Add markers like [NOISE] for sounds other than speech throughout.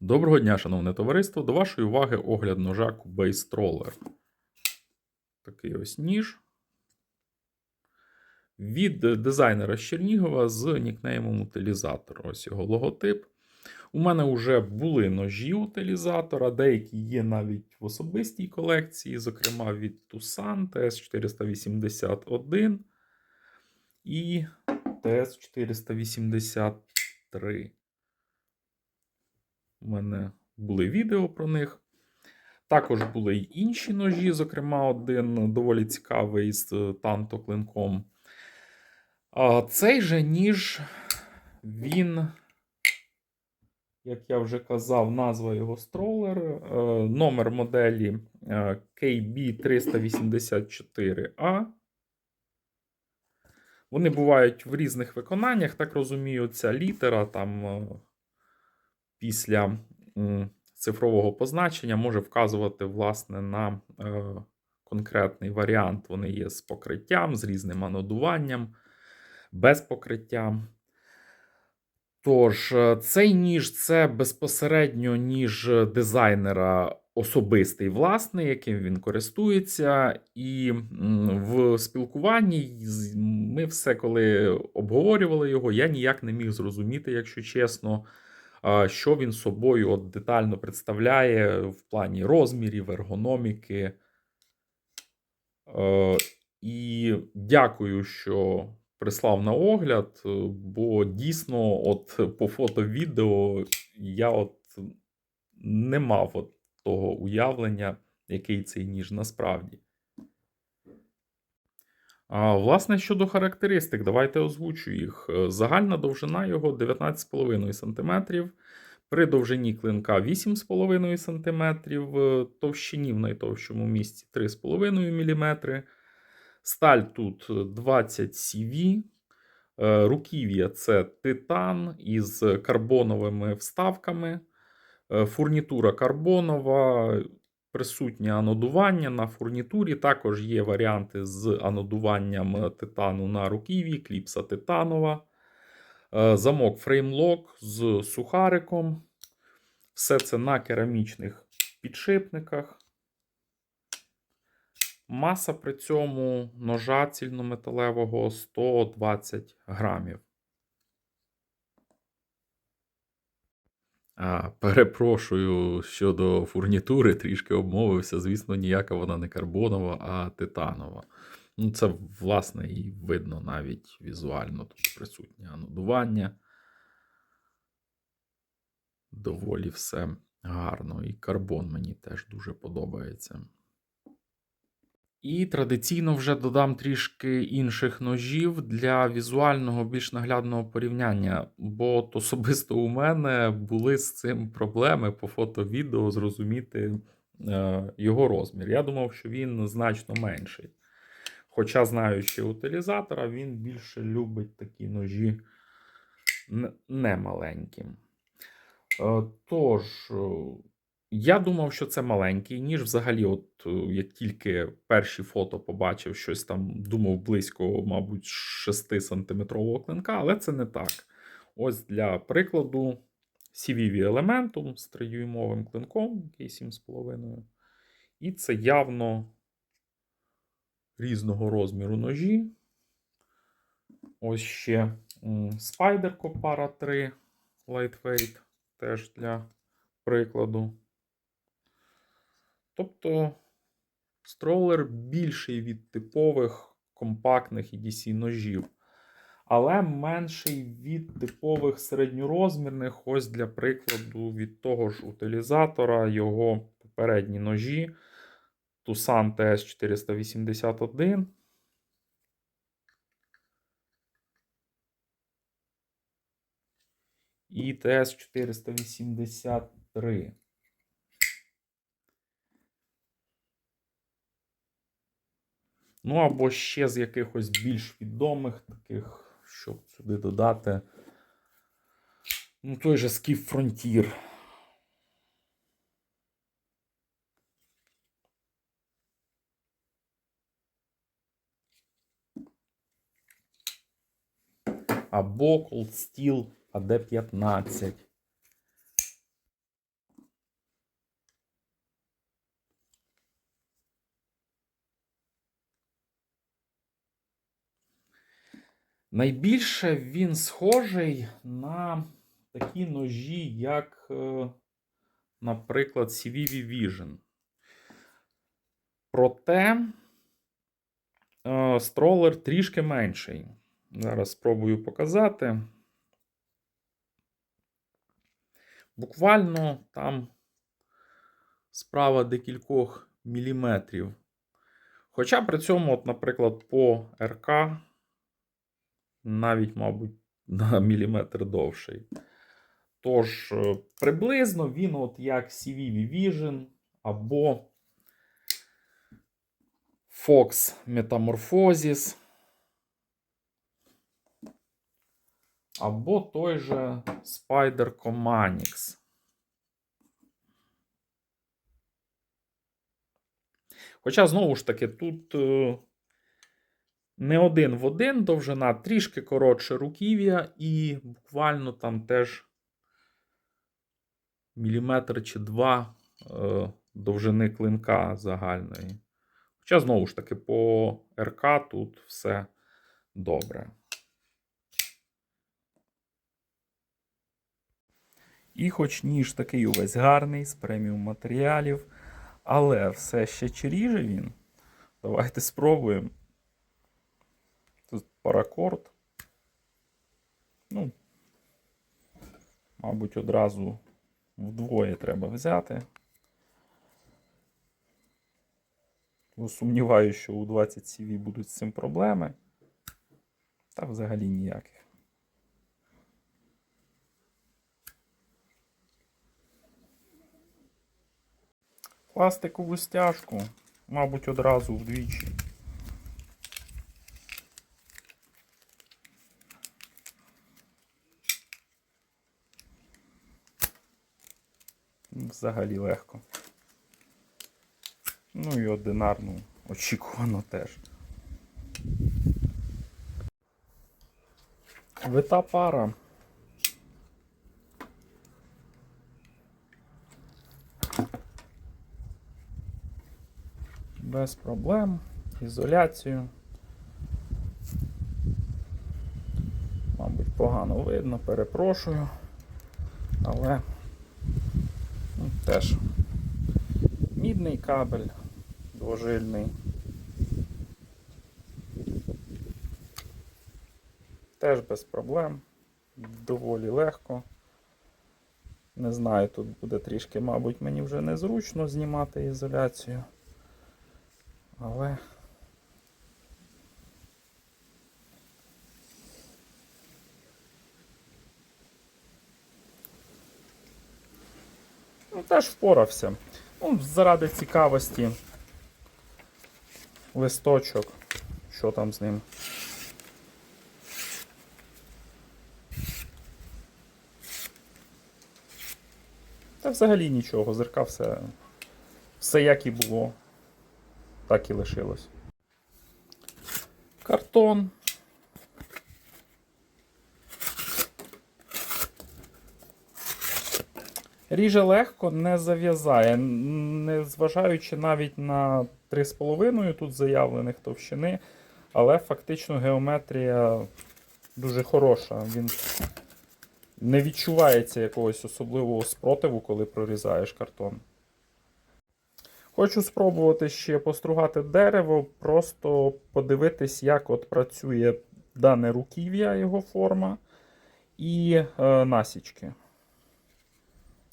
Доброго дня, шановне товариство. До вашої уваги огляд ножа Cubase Stroller. Такий ось ніж. Від дизайнера Чернігова з нікнеймом утилізатор. Ось його логотип. У мене вже були ножі утилізатора, деякі є навіть в особистій колекції, зокрема від Tucson TS481 і TS483. У мене були відео про них. Також були й інші ножі, зокрема, один доволі цікавий з танто клинком. А Цей же ніж, він, як я вже казав, назва його стролер, е, номер моделі е, KB384A. Вони бувають в різних виконаннях, так розумію, ця літера там е, після цифрового позначення може вказувати власне на е, конкретний варіант. Вони є з покриттям, з різним анодуванням, без покриття. Тож, е, цей ніж це безпосередньо ніж дизайнера особистий власний, яким він користується. І в спілкуванні ми все, коли обговорювали його, я ніяк не міг зрозуміти, якщо чесно, що він собою от детально представляє в плані розмірів, ергономіки. Е, І дякую, що прислав на огляд, е, бо дійсно, от по фото-відео я от не мав от того уявлення, який цей ніж насправді. Власне, щодо характеристик, давайте озвучу їх. Е, Загальна довжина його 19,5 см, при довжині клинка 8,5 см, е, товщині в найтовщому місці 3,5 мм. Сталь тут 20 CV. Е, Руків'я це титан із карбоновими вставками. Фурнітура карбонова, присутнє анодування на фурнітурі. Також є варіанти з анодуванням титану на руків'ї, кліпса титанова. Е, Замок фреймлок з сухариком. Все це на керамічних підшипниках. Маса при цьому ножа цільнометалевого 120 грамів. А, перепрошую щодо фурнітури, трішки обмовився. Звісно, ніяка вона не карбонова, а титанова. Ну, це, власне, і видно навіть візуально. Тут присутнє анодування. Доволі все гарно. І карбон мені теж дуже подобається. І традиційно вже додам трішки інших ножів для візуального, більш наглядного порівняння. Бо от особисто у мене були з цим проблеми по фото-відео зрозуміти е, його розмір. Я думав, що він значно менший. Хоча, знаючи утилізатора, він більше любить такі ножі н- не маленькі. Е, Тож, е, я думав, що це маленький ніж. Взагалі, от е, як тільки перші фото побачив щось там, думав близько, мабуть, 6-сантиметрового клинка, але це не так. Ось для прикладу, CVV Elementum з 3-дюймовим клинком, який 7,5. І це явно різного розміру ножі. Ось ще м, Spyder Copara 3 Lightweight, теж для прикладу. Тобто стролер більший від типових компактних EDC ножів, але менший від типових середньорозмірних, ось для прикладу, від того ж утилізатора його попередні ножі Tucson TS481. І TS483. Ну, або ще з якихось більш відомих таких, щоб сюди додати. Ну, той же Skiff Frontier. Або Cold Steel AD15. Найбільше він схожий на такі ножі, як, е, наприклад, CVV Vision. Проте е, стролер трішки менший. Зараз спробую показати. Буквально там справа декількох міліметрів. Хоча при цьому, от, наприклад, по РК навіть, мабуть, [LAUGHS] на міліметр довший. Тож, е, приблизно він, от як CVV Vision або Fox Metamorphosis, або той же Spider Comanix. Хоча, знову ж таки, тут е, не один в один довжина, трішки коротше руків'я, і буквально там теж міліметр чи два е, довжини клинка загальної. Хоча, знову ж таки, по РК тут все добре. І хоч ніж такий увесь гарний, з преміум матеріалів, але все ще чиріже він. Давайте спробуємо. Паракорд. Ну, мабуть, одразу вдвоє треба взяти. Сумніваюся, що у 20 CV будуть з цим проблеми. Та взагалі ніяких. Пластикову стяжку, мабуть, одразу вдвічі. Взагалі легко. Ну і одинарну очікувано теж. Вита пара. Без проблем. Ізоляцію. Мабуть, погано видно, перепрошую. Але теж мідний кабель двожильний. Теж без проблем. Доволі легко. Не знаю, тут буде трішки, мабуть, мені вже незручно знімати ізоляцію. Але ну, теж впорався. Ну, заради цікавості листочок, що там з ним. Та взагалі нічого, зерка все, все як і було, так і лишилось. Картон. Ріже легко, не зав'язає, не зважаючи навіть на 3,5 тут заявлених товщини, але фактично геометрія дуже хороша. Він не відчувається якогось особливого спротиву, коли прорізаєш картон. Хочу спробувати ще постругати дерево, просто подивитись, як от працює дане руків'я, його форма і е, насічки.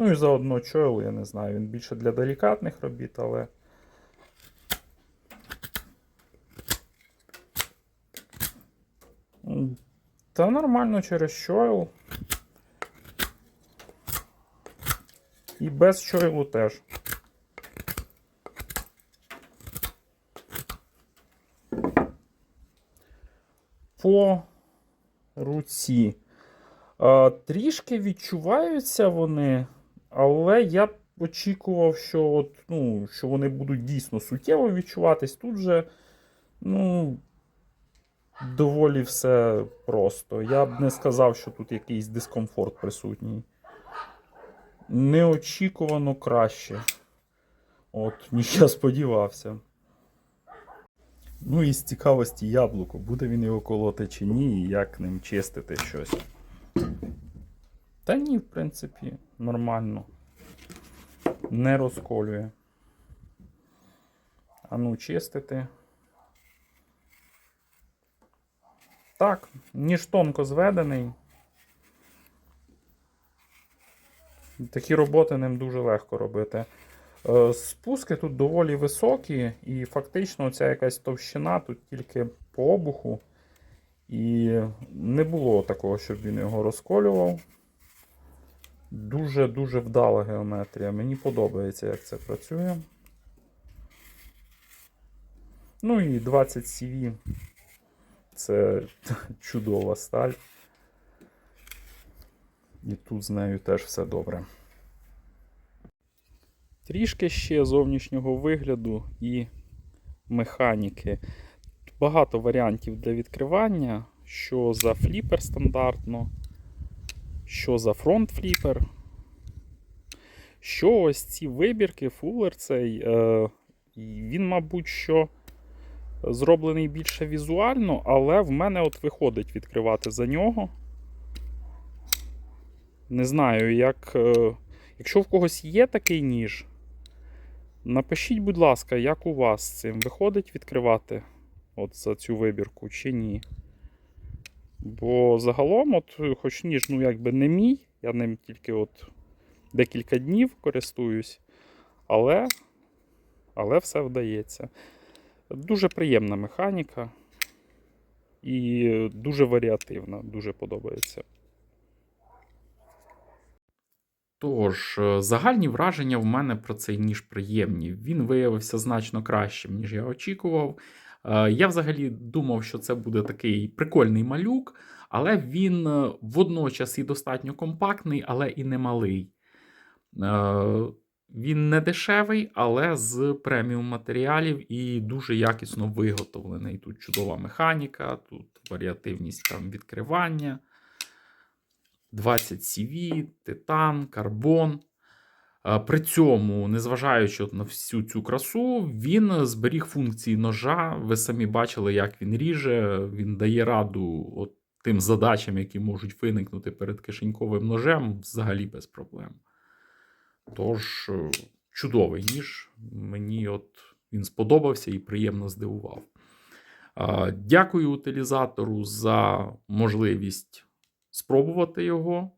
Ну і заодно чойл, я не знаю, він більше для делікатних робіт, але. Та нормально через чойл. І без чойлу теж. По руці. Трішки відчуваються вони, але я очікував, що, от, ну, що вони будуть дійсно суттєво відчуватись. Тут же, ну, доволі все просто. Я б не сказав, що тут якийсь дискомфорт присутній. Неочікувано краще. От, ніж я сподівався. Ну і з цікавості яблуко, буде він його колоти чи ні, і як ним чистити щось. Та ні, в принципі, нормально. Не розколює. А ну, чистити. Так, ніж тонко зведений. Такі роботи ним дуже легко робити. Е, Спуски тут доволі високі, і фактично ця якась товщина тут тільки по обуху. І не було такого, щоб він його розколював. Дуже-дуже вдала геометрія. Мені подобається, як це працює. Ну і 20 CV. Це [LAUGHS] чудова сталь. І тут з нею теж все добре. Трішки ще зовнішнього вигляду і механіки. Багато варіантів для відкривання, що за фліпер стандартно, що за фронт фліпер. Що ось ці вибірки, фулер цей, е, він, мабуть, що зроблений більше візуально, але в мене от виходить відкривати за нього. Не знаю, як. е, Якщо в когось є такий ніж, напишіть, будь ласка, як у вас з цим виходить відкривати от за цю вибірку чи ні. Бо загалом, от, хоч ніж, ну якби не мій, я ним тільки от декілька днів користуюсь, але, але все вдається. Дуже приємна механіка і дуже варіативна, дуже подобається. Тож, е, загальні враження в мене про цей ніж приємні. Він виявився значно кращим, ніж я очікував. Е, Я взагалі думав, що це буде такий прикольний малюк, але він е, водночас і достатньо компактний, але і не малий. Е, Він не дешевий, але з преміум матеріалів і дуже якісно виготовлений. Тут чудова механіка, тут варіативність там відкривання. 20 CV, титан, карбон. Е, При цьому, незважаючи на всю цю красу, він зберіг функції ножа. Ви самі бачили, як він ріже. Він дає раду от тим задачам, які можуть виникнути перед кишеньковим ножем, взагалі без проблем. Тож, е, чудовий ніж. Мені от він сподобався і приємно здивував. Е, Дякую утилізатору за можливість спробувати його,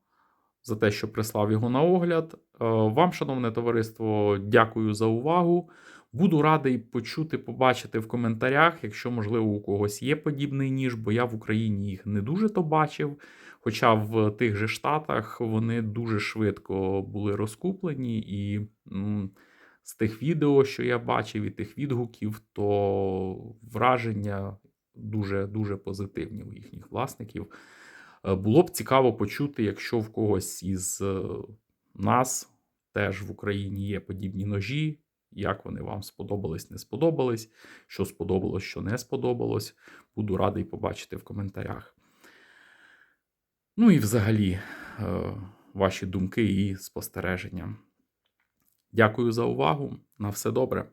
за те, що прислав його на огляд. Е, Вам, шановне товариство, дякую за увагу. Буду радий почути, побачити в коментарях, якщо, можливо, у когось є подібний ніж, бо я в Україні їх не дуже то бачив. Хоча в тих же Штатах вони дуже швидко були розкуплені, і з тих відео, що я бачив, і тих відгуків, то враження дуже дуже позитивні у їхніх власників. Е, Було б цікаво почути, якщо в когось із е, нас теж в Україні є подібні ножі, як вони вам сподобались, не сподобались, що сподобалось, що не сподобалось. Буду радий побачити в коментарях. Ну і взагалі, е, ваші думки і спостереження. Дякую за увагу. На все добре.